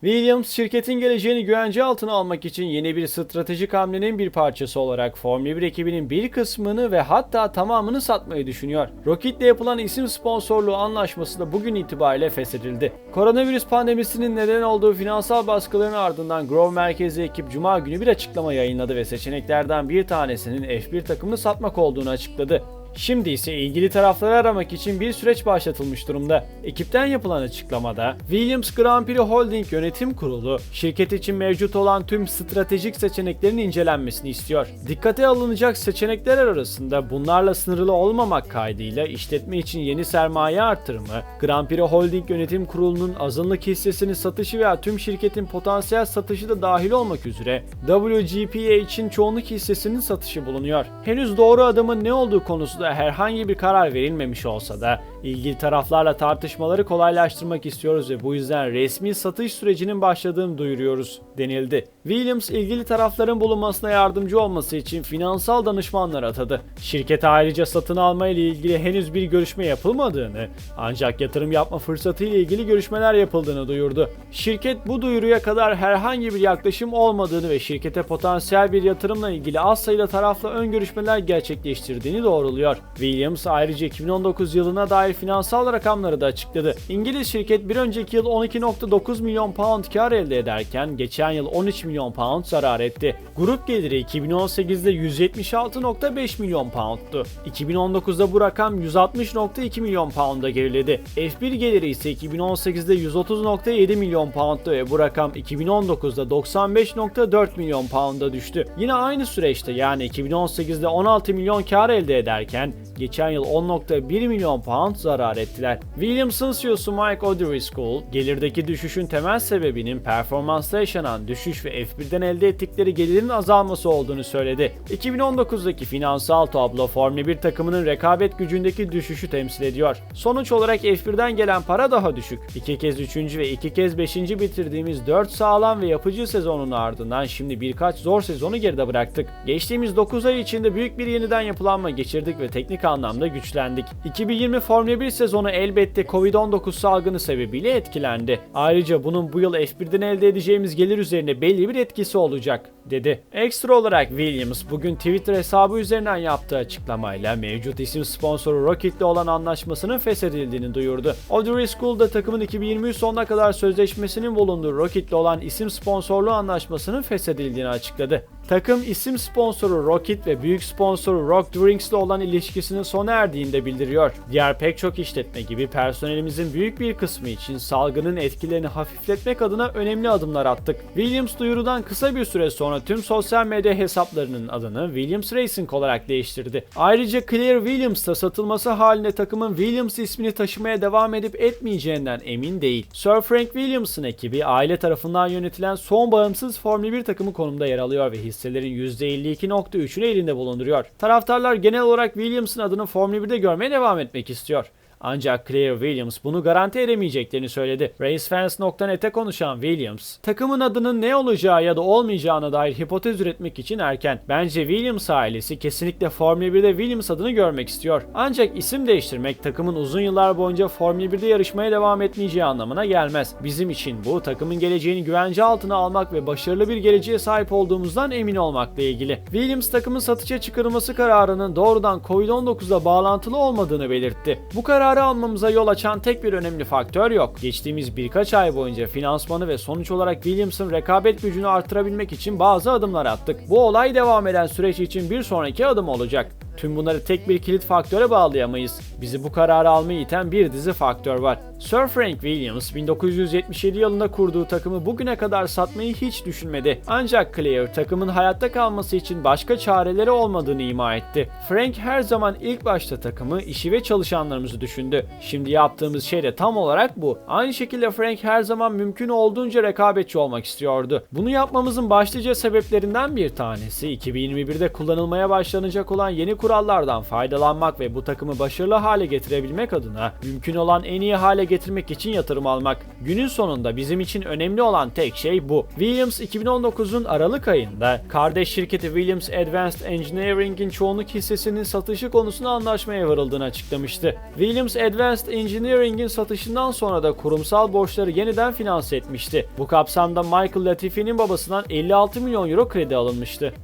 Williams şirketin geleceğini güvence altına almak için yeni bir stratejik hamlenin bir parçası olarak Formula 1 ekibinin bir kısmını ve hatta tamamını satmayı düşünüyor. Rocket'le yapılan isim sponsorluğu anlaşması da bugün itibariyle feshedildi. Koronavirüs pandemisinin neden olduğu finansal baskıların ardından Grove merkezi ekip Cuma günü bir açıklama yayınladı ve seçeneklerden bir tanesinin F1 takımını satmak olduğunu açıkladı. Şimdi ise ilgili tarafları aramak için bir süreç başlatılmış durumda. Ekipten yapılan açıklamada Williams Grand Prix Holding Yönetim Kurulu şirket için mevcut olan tüm stratejik seçeneklerin incelenmesini istiyor. Dikkate alınacak seçenekler arasında bunlarla sınırlı olmamak kaydıyla işletme için yeni sermaye artırımı, Grand Prix Holding Yönetim Kurulu'nun azınlık hissesinin satışı veya tüm şirketin potansiyel satışı da dahil olmak üzere WGPA için çoğunluk hissesinin satışı bulunuyor. Henüz doğru adımın ne olduğu konusunda herhangi bir karar verilmemiş olsa da ilgili taraflarla tartışmaları kolaylaştırmak istiyoruz ve bu yüzden resmi satış sürecinin başladığını duyuruyoruz denildi. Williams ilgili tarafların bulunmasına yardımcı olması için finansal danışmanlar atadı. Şirket ayrıca satın alma ile ilgili henüz bir görüşme yapılmadığını ancak yatırım yapma fırsatı ile ilgili görüşmeler yapıldığını duyurdu. Şirket bu duyuruya kadar herhangi bir yaklaşım olmadığını ve şirkete potansiyel bir yatırımla ilgili az sayıda tarafla ön görüşmeler gerçekleştirdiğini doğruluyor. Williams ayrıca 2019 yılına dair finansal rakamları da açıkladı. İngiliz şirket bir önceki yıl 12.9 milyon pound kar elde ederken geçen yıl 13 milyon pound zarar etti. Grup geliri 2018'de 176.5 milyon pound'tu. 2019'da bu rakam 160.2 milyon pound'a geriledi. F1 geliri ise 2018'de 130.7 milyon pound'tu ve bu rakam 2019'da 95.4 milyon pound'a düştü. Yine aynı süreçte yani 2018'de 16 milyon kar elde ederken geçen yıl 10.1 milyon pound zarar ettiler. Williams'ın CEO'su Mike O'Driscoll, gelirdeki düşüşün temel sebebinin performansta yaşanan düşüş ve F1'den elde ettikleri gelirin azalması olduğunu söyledi. 2019'daki finansal tablo Formula 1 takımının rekabet gücündeki düşüşü temsil ediyor. Sonuç olarak F1'den gelen para daha düşük. İki kez 3. ve iki kez 5. bitirdiğimiz 4 sağlam ve yapıcı sezonun ardından şimdi birkaç zor sezonu geride bıraktık. Geçtiğimiz 9 ay içinde büyük bir yeniden yapılanma geçirdik ve teknik anlamda güçlendik. 2020 Formula 1 sezonu elbette Covid-19 salgını sebebiyle etkilendi. Ayrıca bunun bu yıl F1'den elde edeceğimiz gelir üzerine belli bir etkisi olacak, dedi. Ekstra olarak Williams bugün Twitter hesabı üzerinden yaptığı açıklamayla mevcut isim sponsoru Rocket'le olan anlaşmasının feshedildiğini duyurdu. O'Driscoll da takımın 2023 sonuna kadar sözleşmesinin bulunduğu Rocket'le olan isim sponsorluğu anlaşmasının feshedildiğini açıkladı. Takım isim sponsoru Rocket ve büyük sponsoru Rock Drinks ile olan ilişkisinin sona erdiğini de bildiriyor. Diğer pek çok işletme gibi personelimizin büyük bir kısmı için salgının etkilerini hafifletmek adına önemli adımlar attık. Williams duyurudan kısa bir süre sonra tüm sosyal medya hesaplarının adını Williams Racing olarak değiştirdi. Ayrıca Claire Williams'ta satılması halinde takımın Williams ismini taşımaya devam edip etmeyeceğinden emin değil. Sir Frank Williams'ın ekibi aile tarafından yönetilen son bağımsız Formula 1 takımı konumda yer alıyor ve hisselerin %52.3'ünü elinde bulunduruyor. Taraftarlar genel olarak Williams'ın adını Formula 1'de görmeye devam etmek istiyor. Ancak Claire Williams bunu garanti edemeyeceklerini söyledi. RaceFans.net'e konuşan Williams, takımın adının ne olacağı ya da olmayacağına dair hipotez üretmek için erken. Bence Williams ailesi kesinlikle Formula 1'de Williams adını görmek istiyor. Ancak isim değiştirmek takımın uzun yıllar boyunca Formula 1'de yarışmaya devam etmeyeceği anlamına gelmez. Bizim için bu takımın geleceğini güvence altına almak ve başarılı bir geleceğe sahip olduğumuzdan emin olmakla ilgili. Williams takımın satışa çıkarılması kararının doğrudan Covid-19'la bağlantılı olmadığını belirtti. Bu karar kararı almamıza yol açan tek bir önemli faktör yok. Geçtiğimiz birkaç ay boyunca finansmanı ve sonuç olarak Williams'ın rekabet gücünü artırabilmek için bazı adımlar attık. Bu olay devam eden süreç için bir sonraki adım olacak. Tüm bunları tek bir kilit faktöre bağlayamayız. Bizi bu kararı almaya iten bir dizi faktör var. Sir Frank Williams 1977 yılında kurduğu takımı bugüne kadar satmayı hiç düşünmedi. Ancak Claire takımın hayatta kalması için başka çareleri olmadığını ima etti. Frank her zaman ilk başta takımı, işi ve çalışanlarımızı düşündü. Şimdi yaptığımız şey de tam olarak bu. Aynı şekilde Frank her zaman mümkün olduğunca rekabetçi olmak istiyordu. Bunu yapmamızın başlıca sebeplerinden bir tanesi 2021'de kullanılmaya başlanacak olan yeni kurallardan faydalanmak ve bu takımı başarılı hale getirebilmek adına mümkün olan en iyi hale getirmek için yatırım almak. Günün sonunda bizim için önemli olan tek şey bu. Williams 2019'un Aralık ayında kardeş şirketi Williams Advanced Engineering'in çoğunluk hissesinin satışı konusunda anlaşmaya varıldığını açıklamıştı. Williams Advanced Engineering'in satışından sonra da kurumsal borçları yeniden finanse etmişti. Bu kapsamda Michael Latifi'nin babasından 56 milyon euro kredi alınmıştı.